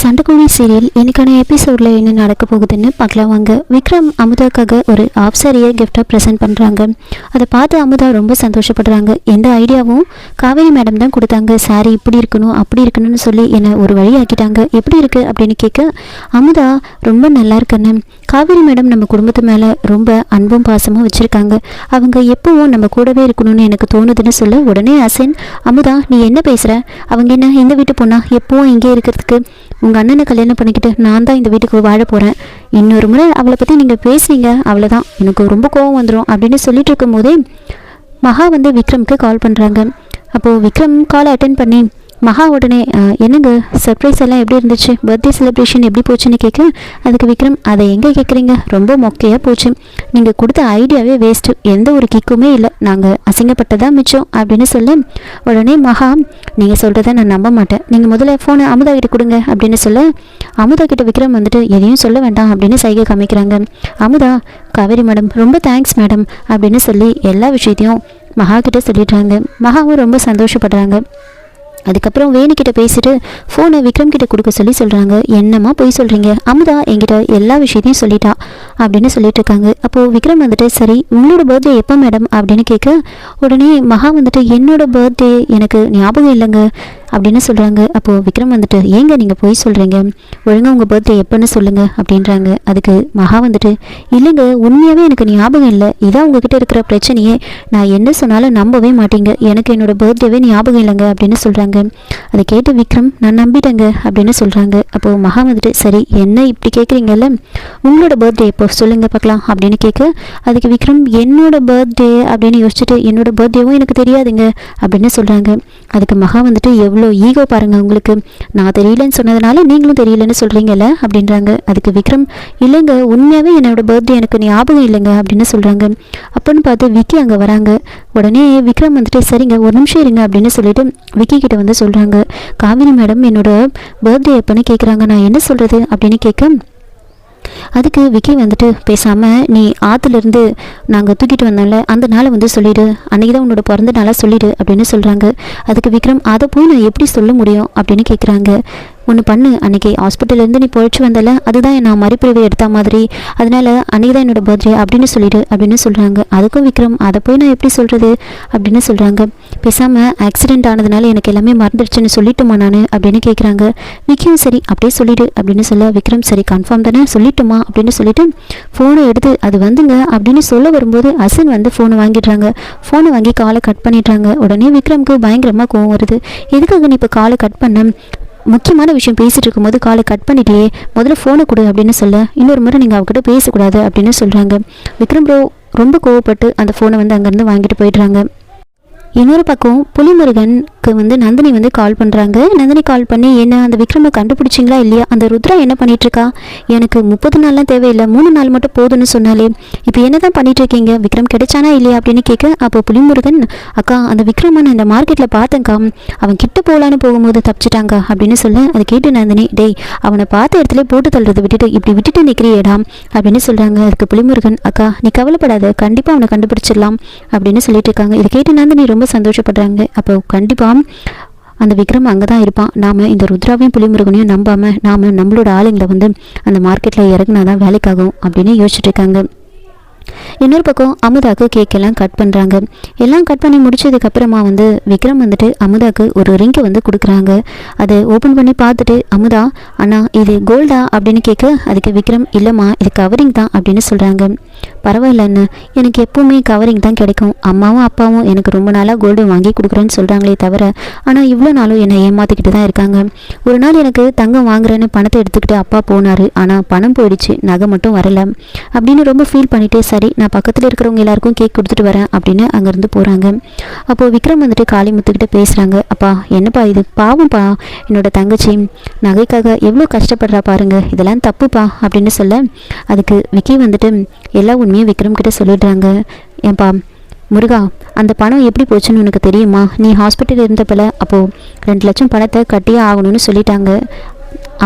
சண்டைக்குழி serial இன்னைக்கான எபிசோடில் என்ன நடக்க போகுதுன்னு பார்க்கலாம். வாங்க விக்ரம் அமுதாக்காக ஒரு ஆஃப் சாரியை கிஃப்டாக ப்ரெசென்ட் பண்ணுறாங்க அதை பார்த்து அமுதா ரொம்ப சந்தோஷப்படுறாங்க. எந்த ஐடியாவும் காவேரி மேடம் தான் கொடுத்தாங்க. சாரி இப்படி இருக்கணும் அப்படி இருக்கணும்னு சொல்லி என்னை ஒரு வழி ஆக்கிட்டாங்க எப்படி இருக்குது அப்படின்னு கேட்க அமுதா ரொம்ப நல்லா இருக்குன்னு காவேரி மேடம் நம்ம குடும்பத்து மேலே ரொம்ப அன்பும் பாசமும் வச்சுருக்காங்க. அவங்க எப்பவும் நம்ம கூடவே இருக்கணும்னு எனக்கு தோணுதுன்னு சொல்ல உடனே அசன் அமுதா நீ என்ன பேசுகிற அவங்க என்ன எங்கள் வீட்டு பொண்ணா? எப்பவும் இங்கே இருக்கிறதுக்கு உங்கள் அண்ணனை கல்யாணம் பண்ணிக்கிட்டு நான் தான் இந்த வீட்டுக்கு வாழ போகிறேன் இன்னொரு முறை அவளை பற்றி நீங்கள் பேசுனீங்க அவ்வளோதான் எனக்கு ரொம்ப கோவம் வந்துடும் அப்படின்னு சொல்லிட்டு இருக்கும்போதே மகா வந்து விக்ரம்க்கு கால் பண்ணுறாங்க அப்போது விக்ரம் காலை அட்டன் பண்ணி மகா உடனே என்னங்க? சர்ப்ரைஸ் எல்லாம் எப்படி இருந்துச்சு? பர்த்டே செலிப்ரேஷன் எப்படி போச்சுன்னு கேட்க அதுக்கு விக்ரம் அதை எங்கே கேட்குறீங்க? ரொம்ப மொக்கையாக போச்சு. நீங்கள் கொடுத்த ஐடியாவே வேஸ்ட்டு எந்த ஒரு கிக்குமே இல்லை. நாங்கள் அசிங்கப்பட்டதாக மிச்சம்? அப்படின்னு சொல்ல. உடனே மகா நீங்கள் சொல்கிறத நான் நம்ப மாட்டேன். நீங்கள் முதல்ல ஃபோனை அமுதா கிட்ட கொடுங்க. அப்படின்னு சொல்ல. அமுதா கிட்ட விக்ரம் வந்துட்டு எதையும் சொல்ல வேண்டாம் அப்படின்னு சைகை காமிக்கிறாங்க. அமுதா காவேரி மேடம் ரொம்ப தேங்க்ஸ் மேடம் அப்படின்னு சொல்லி எல்லா விஷயத்தையும் மகா கிட்ட சொல்லிடுறாங்க. மகாவும் ரொம்ப சந்தோஷப்படுறாங்க. அதுக்கப்புறம் வேணுக்கிட்ட பேசிட்டு ஃபோனை விக்ரம் கிட்ட கொடுக்க சொல்லி சொல்கிறாங்க என்னம்மா போய் சொல்கிறீங்க அமுதா என்கிட்ட எல்லா விஷயத்தையும் சொல்லிட்டா அப்படின்னு சொல்லிட்டு இருக்காங்க. அப்போது விக்ரம் வந்துட்டு சரி உங்களோட பர்த்டே எப்போ மேடம் அப்படின்னு கேட்க உடனே மகா வந்துட்டு என்னோட பர்த்டே எனக்கு ஞாபகம் இல்லைங்க. அப்படின்னு சொல்கிறாங்க அப்போது விக்ரம் வந்துட்டு ஏங்க நீங்கள் போய் சொல்கிறீங்க ஒழுங்காக உங்கள் பர்த்டே எப்போன்னு சொல்லுங்கள் அப்படின்றாங்க. அதுக்கு மகா வந்துட்டு இல்லைங்க உண்மையாகவே எனக்கு ஞாபகம் இல்லை. இதான் உங்ககிட்ட இருக்கிற பிரச்சனையே. நான் என்ன சொன்னாலும் நம்பவே மாட்டீங்க. எனக்கு என்னோட பர்த்டேவே ஞாபகம் இல்லைங்க அப்படின்னு சொல்கிறாங்க அதை கேட்டு விக்ரம் நான் நம்பிட்டேங்க அப்படின்னு சொல்கிறாங்க அப்போது மகா வந்துட்டு சரி என்ன இப்படி கேட்குறீங்கல்ல உங்களோட பர்த்டே இப்போ சொல்லுங்கள் பார்க்கலாம் அப்படின்னு கேட்க அதுக்கு விக்ரம் என்னோட பர்த்டே அப்படின்னு யோசிச்சுட்டு என்னோட பர்த்டேவும் எனக்கு தெரியாதுங்க அப்படின்னு சொல்கிறாங்க அதுக்கு மகா வந்துட்டு எவ்வளோ ஈகோ பாருங்கள் உங்களுக்கு. நான் தெரியலன்னு சொன்னதுனால நீங்களும் தெரியலன்னு சொல்கிறீங்கல்ல அப்படின்றாங்க. அதுக்கு விக்ரம் இல்லைங்க உண்மையாகவே என்னோட பர்த்டே எனக்கு ஞாபகம் இல்லைங்க அப்படின்னு சொல்கிறாங்க அப்போன்னு பார்த்து விக்கி அங்கே வராங்க. உடனே விக்ரம் வந்துட்டு சரிங்க ஒரு நிமிஷம் இருங்க அப்படின்னு சொல்லிட்டு விக்கி கிட்ட வந்து சொல்கிறாங்க காவிரி மேடம் என்னோட பர்த்டே எப்போன்னு கேட்குறாங்க நான் என்ன சொல்கிறது அப்படின்னு கேட்க அதுக்கு விக்கி வந்துட்டு பேசாமல் நீ ஆற்றுலேருந்து நாங்கள் தூக்கிட்டு வந்தோம்ல அந்த நாளை வந்து சொல்லிடு. அன்றைக்கி தான் உன்னோட பிறந்த நாளாக சொல்லிடு அப்படின்னு சொல்கிறாங்க அதுக்கு விக்ரம் அதை போய் நான் எப்படி சொல்ல முடியும்? அப்படின்னு கேட்குறாங்க ஒன்று பண்ணு அன்றைக்கி ஹாஸ்பிட்டல்லேருந்து நீ பொழைச்சி வந்தல அதுதான் நான் மறுபிரிவு எடுத்த மாதிரி. அதனால் அன்றைக்கி தான் என்னோட பர்த்டே அப்படின்னு சொல்லிவிடு அப்படின்னு சொல்கிறாங்க அதுக்கும் விக்ரம் அதை போய் நான் எப்படி சொல்கிறது அப்படின்னு சொல்கிறாங்க பேசாமல் ஆக்சிடென்ட் ஆனதுனால எனக்கு எல்லாமே மறந்துடுச்சுன்னு சொல்லிட்டுமா நான்? அப்படின்னு கேட்குறாங்க விக்கியும் சரி அப்படியே சொல்லிடு அப்படின்னு சொல்ல விக்ரம் சரி கன்ஃபார்ம் தானே சொல்லிட்டுமா? அப்படின்னு சொல்லிட்டு ஃபோனை எடுத்து அது வந்துங்க அப்படின்னு சொல்ல வரும்போது அசன் வந்து ஃபோனை வாங்கிடுறாங்க. ஃபோனை வாங்கி காலை கட் பண்ணிடுறாங்க. உடனே விக்ரம்க்கு பயங்கரமாக கோவம் வருது. எதுக்காக நீ இப்போ காலை கட் பண்ண? முக்கியமான விஷயம் பேசிட்டு இருக்கும்போது காலை கட் பண்ணிட்டே முதல்ல ஃபோனை கொடு அப்படின்னு சொல்ல இன்னொரு முறை நீங்கள் அவகிட்ட பேசக்கூடாது அப்படின்னு சொல்கிறாங்க விக்ரம் ப்ரோ ரொம்ப கோவப்பட்டு அந்த ஃபோனை வந்து அங்கேருந்து வாங்கிட்டு போயிடுறாங்க. இன்னொரு பக்கம் புலிமுருகனுக்கு வந்து நந்தினி வந்து கால் பண்ணுறாங்க நந்தினி கால் பண்ணி என்ன அந்த விக்ரமை கண்டுபிடிச்சிங்களா இல்லையா? அந்த ருத்ரா என்ன பண்ணிகிட்ருக்கா எனக்கு முப்பது நாள்லாம் தேவையில்லை மூணு நாள் மட்டும் போதும்னு சொன்னாலே இப்போ என்ன தான் பண்ணிகிட்ருக்கீங்க இருக்கீங்க விக்ரம் கிடைச்சானா இல்லையா? அப்படின்னு கேட்க அப்போ புலிமுருகன் அக்கா அந்த விக்ரமை நான் இந்த மார்க்கெட்டில் பார்த்தேன்க்கா. அவன் கிட்ட போகலான்னு போகும்போது தப்பிச்சிட்டாங்க அப்படின்னு சொல்ல அதை கேட்டு நந்தினி டேய் அவனை பார்த்த இடத்துல போட்டு தள்ளுறதை விட்டுட்டு இப்படி விட்டுட்டு நிற்கிறியேடா அப்படின்னு சொல்கிறாங்க அதுக்கு புலிமுருகன் அக்கா நீ கவலைப்படாத கண்டிப்பாக அவனை கண்டுபிடிச்சிடலாம் அப்படின்னு சொல்லிட்டு இருக்காங்க இதை கேட்டு நந்தினி ரொம்ப ரொம்ப சந்தோஷப்படுறாங்க. அப்போ கண்டிப்பாக அந்த விக்ரம் அங்கே தான் இருப்பான். நாம் இந்த ருத்ராவையும் புலிமுருகனையும் நம்பாமல் நாம் நம்மளோட ஆளுங்களை வந்து அந்த மார்க்கெட்டில் இறங்கினா தான் வேலைக்காகும் அப்படின்னு யோசிச்சுட்டு இருக்காங்க. இன்னொரு பக்கம் அமுதாக்கு கேக்கெல்லாம் கட் பண்ணுறாங்க எல்லாம் கட் பண்ணி முடிச்சதுக்கு அப்புறமா வந்து விக்ரம் வந்துட்டு அமுதாக்கு ஒரு ரிங்கை வந்து கொடுக்குறாங்க. அதை ஓப்பன் பண்ணி பார்த்துட்டு அமுதா அண்ணா இது கோல்டா அப்படின்னு கேட்க அதுக்கு விக்ரம் இல்லைம்மா இது கவரிங் தான் அப்படின்னு சொல்கிறாங்க பரவாயில்ல எனக்கு எப்பவுமே கவரிங் தான் கிடைக்கும். அம்மாவும் அப்பாவும் எனக்கு ரொம்ப நாளாக கோல்டு வாங்கி கொடுக்குறேன்னு சொல்கிறாங்களே தவிர ஆனால் இவ்வளோ நாளும் என்னை ஏமாற்றிக்கிட்டு தான் இருக்காங்க. ஒரு நாள் எனக்கு தங்கம் வாங்குறேன்னு பணத்தை எடுத்துக்கிட்டு அப்பா போனார். ஆனால் பணம் போயிடுச்சு. நகை மட்டும் வரல. அப்படின்னு ரொம்ப ஃபீல் பண்ணிட்டு சரி நான் பக்கத்தில் இருக்கிறவங்க எல்லாருக்கும் கேக் கொடுத்துட்டு வரேன் அப்படின்னு அங்கேருந்து போகிறாங்க அப்போது விக்ரம் வந்துட்டு காளிமுத்துக்கிட்ட பேசுகிறாங்க அப்பா என்னப்பா இது? பாவம்ப்பா. என்னோட தங்கச்சி நகைக்காக எவ்வளோ கஷ்டப்படுறா பாருங்க. இதெல்லாம் தப்புப்பா அப்படின்னு சொல்ல அதுக்கு விக்கி வந்துட்டு எல்லா உண்மையும் விக்ரம் கிட்ட சொல்லிடுறாங்க. ஏன்பா முருகா அந்த பணம் எப்படி போச்சுன்னு உனக்கு தெரியுமா? நீ ஹாஸ்பிட்டல் இருந்தப்பல அப்போது ரெண்டு லட்சம் பணத்தை கட்டியே ஆகணும்னு சொல்லிட்டாங்க.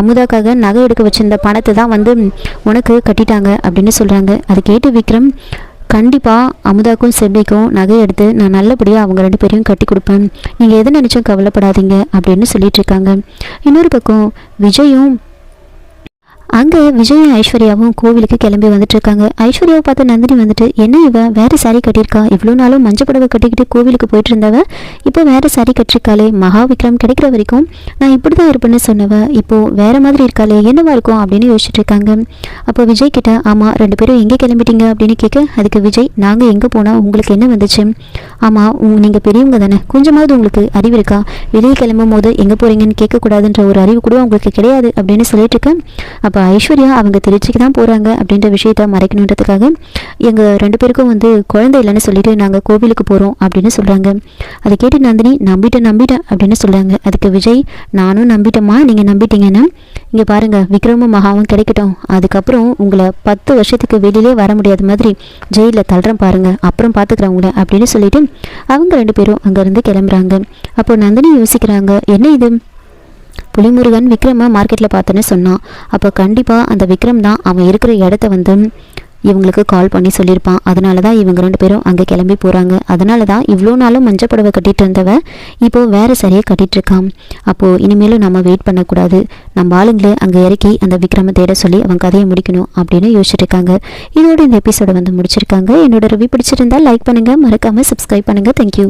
அமுதாக்காக நகை எடுக்க வச்சிருந்த பணத்தை தான் வந்து உனக்கு கட்டிட்டாங்க அப்படின்னு சொல்கிறாங்க அதை கேட்டு விக்ரம் கண்டிப்பாக அமுதாக்கும் செல்விக்கும் நகை எடுத்து நான் நல்லபடியாக அவங்க ரெண்டு பேரையும் கட்டி கொடுப்பேன். நீங்கள் எதை நினச்சும் கவலைப்படாதீங்க அப்படின்னு சொல்லிட்டு இருக்காங்க. இன்னொரு பக்கம் விஜயும் அங்கே விஜயும் ஐஸ்வர்யாவும் கோவிலுக்கு கிளம்பி வந்துட்டு இருக்காங்க ஐஸ்வர்யாவை பார்த்து நந்தினி வந்துட்டு என்ன இவ? வேற சாரி கட்டியிருக்கா? இவ்வளோ நாளும் மஞ்சள் புடவை கட்டிக்கிட்டு கோவிலுக்கு போயிட்டு இருந்தவ இப்போ வேற சாரி கட்டிருக்காளே. மகா விக்ரம் கிடைக்கிற வரைக்கும் நான் இப்படி தான் இருப்பேன்னு சொன்னவ. இப்போ வேற மாதிரி இருக்காளே. என்னவா இருக்கும்? அப்படின்னு யோசிச்சுட்டு இருக்காங்க அப்போ விஜய் கிட்ட ஆமாம் ரெண்டு பேரும் எங்கே கிளம்பிட்டீங்க? அப்படின்னு கேட்க அதுக்கு விஜய் நாங்கள் எங்கே போனால் உங்களுக்கு என்ன வந்துச்சு? ஆமாம் நீங்கள் பெரியவங்க தானே. கொஞ்சமாவது உங்களுக்கு அறிவு இருக்கா? வெளியே கிளம்பும் போது எங்கே போகிறீங்கன்னு கேட்கக்கூடாதுன்ற ஒரு அறிவு கூட உங்களுக்கு கிடையாது. அப்படின்னு சொல்லிட்டு இருக்கேன் அப்போ ஐஸ்வர்யா அவங்க திருச்சிக்கு தான் போகிறாங்க அப்படின்ற விஷயத்த மறைக்கணுன்றதுக்காக எங்கள் ரெண்டு பேருக்கும் வந்து குழந்தை இல்லைன்னு சொல்லிட்டு நாங்கள் கோவிலுக்கு போகிறோம் அப்படின்னு சொல்கிறாங்க அதை கேட்டு நந்தினி நம்பிட்டேன் நம்பிட்டேன் அப்படின்னு சொல்கிறாங்க அதுக்கு விஜய் நானும் நம்பிட்டேம்மா நீங்கள் நம்பிட்டீங்கன்னா இங்கே பாருங்கள் விக்ரமும் மகாவும் கிடைக்கட்டும். அதுக்கப்புறம் உங்களை பத்து வருஷத்துக்கு வெளியிலே வர முடியாத மாதிரி ஜெயிலில் தள்ளுறேன் பாருங்கள் அப்புறம் பார்த்துக்கிறேன் உங்களை அப்படின்னு சொல்லிட்டு அவங்க ரெண்டு பேரும் அங்கேருந்து கிளம்புறாங்க. அப்போ நந்தினி யோசிக்கிறாங்க என்ன இது? புலிமுருகன் விக்ரமை மார்க்கெட்டில் பார்த்தேன்னு சொன்னான். அப்போ கண்டிப்பாக அந்த விக்ரம் தான் அவன் இருக்கிற இடத்த வந்து இவங்களுக்கு கால் பண்ணி சொல்லியிருப்பான். அதனால தான் இவங்க ரெண்டு பேரும் அங்கே கிளம்பி போகிறாங்க அதனால தான் இவ்வளோ நாளும் மஞ்சள் புடவை கட்டிட்டு இருந்தவ இப்போது வேறு சரியாக கட்டிகிட்ருக்கான் இருக்கான். அப்போது இனிமேலும் நம்ம வெயிட் பண்ணக்கூடாது. நம்ம ஆளுங்களே அங்கே இறக்கி அந்த விக்ரமை தேட சொல்லி அவன் கதையை முடிக்கணும் அப்படின்னு யோசிச்சிருக்காங்க இதோட இந்த எபிசோடை வந்து முடிச்சிருக்காங்க. என்னோட ரிவ்யூ பிடிச்சிருந்தா லைக் பண்ணுங்கள் மறக்காமல் சப்ஸ்கிரைப் பண்ணுங்கள் தேங்க்யூ